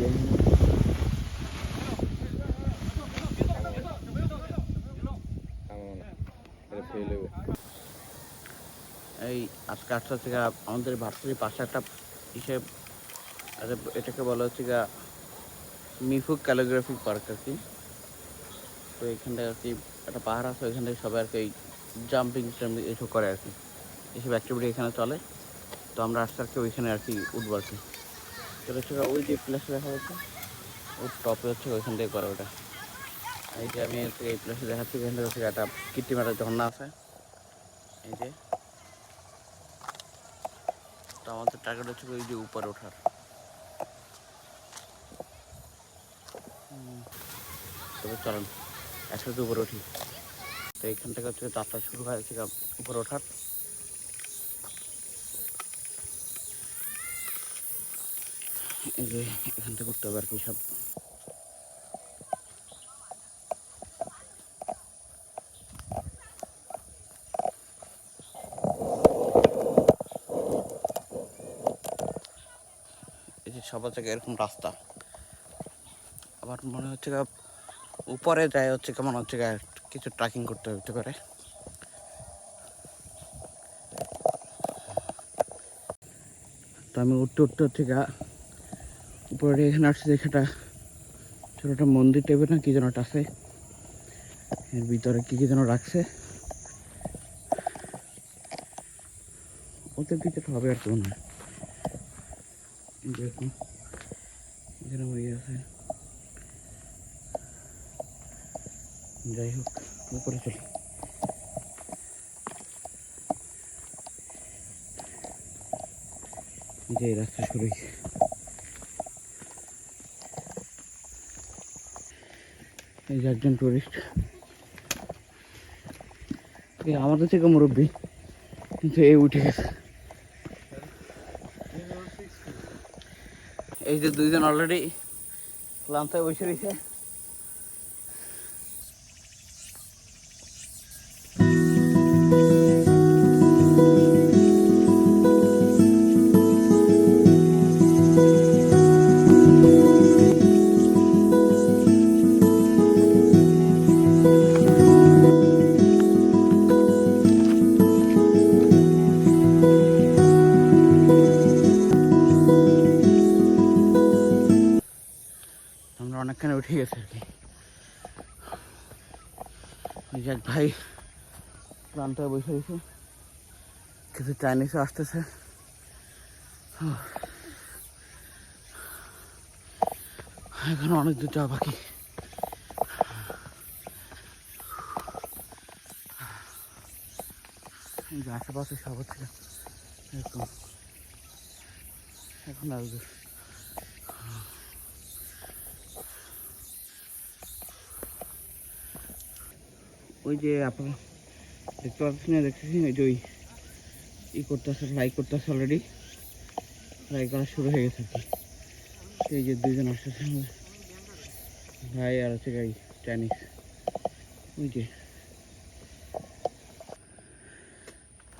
এই আজকে আটটা থেকে আমাদের ভার্সিটির পাশে একটা হিসেব এটাকে বলা হচ্ছে গা মিফুক ক্যালিগ্রাফি পার্ক আর কি। তো এখান থেকে আর কি একটা পাহাড় আছে, ওইখান থেকে সবাই আর কি জাম্পিং টাম্পিং এসব করে আর কি। এসব অ্যাক্টিভিটি এখানে চলে। তো আমরা আস্তে আস্তে ওইখানে আর কি উঠবো আর কি। ওই যে প্লেসে দেখা যাচ্ছে ওর টপে হচ্ছে ওইখান থেকে করে ওটা। এই যে আমি এই প্লেসে দেখাচ্ছি এখান থেকে হচ্ছে একটা কৃত্রিম একটা ঝর্ণা আছে। এই যে। তো আমাদের টার্গেট হচ্ছে ওই যে উপরে ওঠার। তবে চলেন একসাথে উপরে উঠি। তো এখান থেকে হচ্ছে যাত্রা শুরু হয়েছে উপরে ওঠার। এই যে এখান থেকে উঠতে হবে আর কি সব। সবার জায়গায় এরকম রাস্তা। আবার মনে হচ্ছে উপরে যায় হচ্ছে কেমন হচ্ছে কিছু ট্রেকিং করতে হতে পারে তো আমি উঠতে উঠতে হচ্ছে গা উপরে এখানে আসছে একটা ছোট একটা মন্দির টাইপের না, কি যেন একটা আছে। এর ভিতরে কি কি যেন রাখছে। ওদের ভিতরে হবে আর কি এই যে এরকম এখানে হয়ে আছে। যাই হোক, উপরে চলি। যে রাস্তা শুরু হয়েছে। এই একজন টুরিস্ট আমাদের থেকে মুরব্বী, কিন্তু এই উঠে গেছে। এই যে দুইজন অলরেডি ক্লান্ত বসে রয়েছে। অনেকখানে আর কি এক ভাই হয়ে বসে রয়েছে কিছু চাইনিজও আসতেছে। এখানে অনেক দূর যাওয়া বাকি। আশেপাশে সব হচ্ছে। এরকম। এখন আর ওই যে আপনার দেখতে পাচ্ছেন না দেখতেছি ওই যে ওই ই করতেছে ফ্রাই করতেছে অলরেডি ফ্রাই করা শুরু হয়ে গেছে সেই যে দুজন আসতেছে ভাই আর হচ্ছে গাড়ি চাইনিজ ওই যে।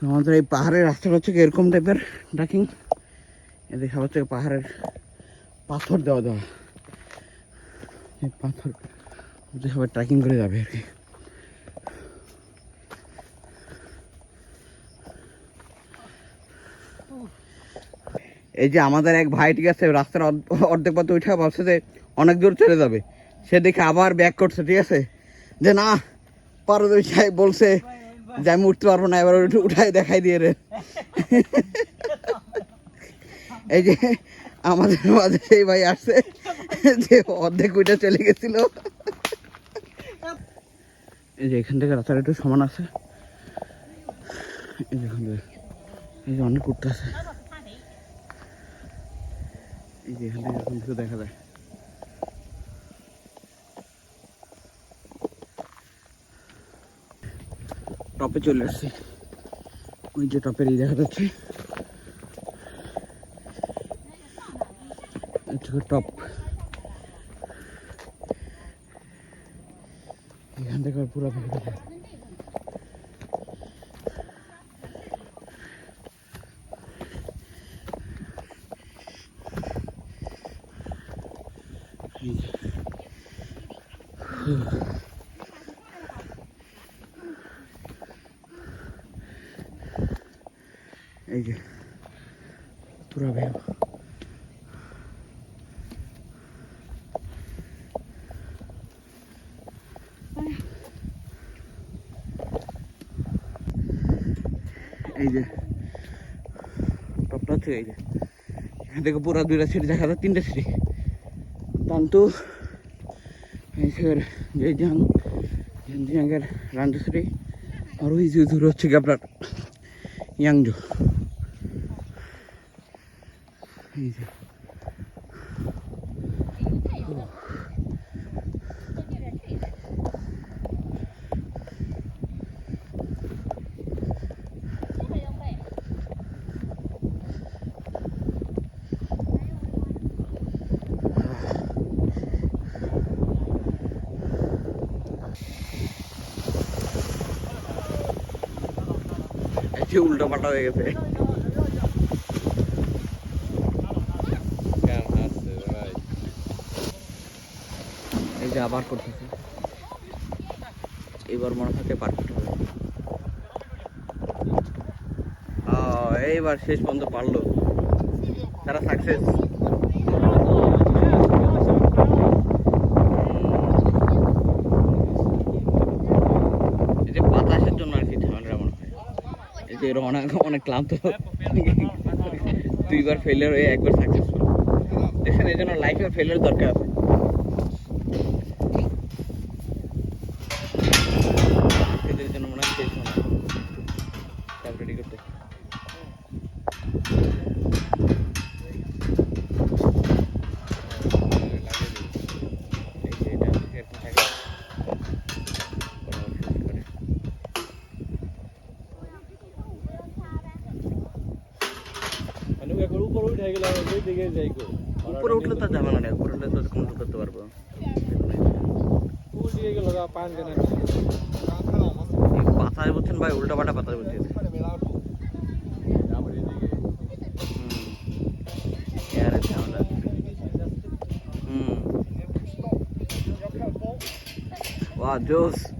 আমাদের এই পাহাড়ের রাস্তাটা হচ্ছে এরকম টাইপের ডাকিং এদিকে হচ্ছে পাহাড়ের পাথর দেওয়া দেওয়া। এই পাথর সবাই ট্রেকিং করে যাবে আর কি। এই যে আমাদের এক ভাই ঠিক আছে, রাস্তার অর্ধ- অর্ধেক পথে উঠে ভাবছে যে অনেক দূর চলে যাবে। সে দেখে আবার ব্যাক করছে, ঠিক আছে? যে না, পারদর্শী সাহেব বলছে যে আমি উঠতে পারব না, এবার উঠে উঠাই দেখাই দিয়ে রে। এই যে আমাদের মাঝে সেই ভাই আসছে, যে অর্ধেক উঠে চলে গেছিল। এই যে এখান থেকে রাস্তাটা একটু সমান আছে। এই যে এখান থেকে, এই যে অনেক উঠতে আছে। এই দেখা যায়। টপে চলে আসছি। ওই যে টপের এই দেখা যাচ্ছে। টপ। এখান থেকে পুরো ভিউ দেখা এই যে। তোরা ভেব। এই যে, টপটা হচ্ছে এই যে। এখান থেকে পুরা দুইটা সিটি দেখা যায়, তিনটা সিটি তান্তু এই যে জয়জাং জয়জাঙ্গের রান্ডাসরি আর ওই যে দূর হচ্ছে কি আপনার ইয়াংজো এই যে যে উল্টো পাল্টা হয়ে গেছে। এই যে আবার করতেছে। এবার মনে হচ্ছে পারফেক্ট হবে। এইবার শেষ পর্যন্ত পারল। তারা সাকসেস এই যে বাতাসের জন্য আর কি ঝামেলাটা মনে হয় এই যে অনেক অনেক ক্লান্ত। দুইবার ফেলিয়ার হয়ে একবার সাকসেসফুল দেখেন এই জন্য লাইফে ফেলিয়ার দরকার আছে এদের জন্য মনে হয় শেষ মনে হয় সব রেডি করতে এই যে এটা এরকম থাকে বরাবর শেষ করে এখন উপরে উঠে গেলে আমরা দিকে যাই উপরে উঠলে তো যাবে না উপরে উঠলে তো কন্ট্রোল করতে পারব। উপর দিকে গেলে পাতায় বলছেন ভাই উল্টা পাটা পাতায় বলছেন Wow, Jules.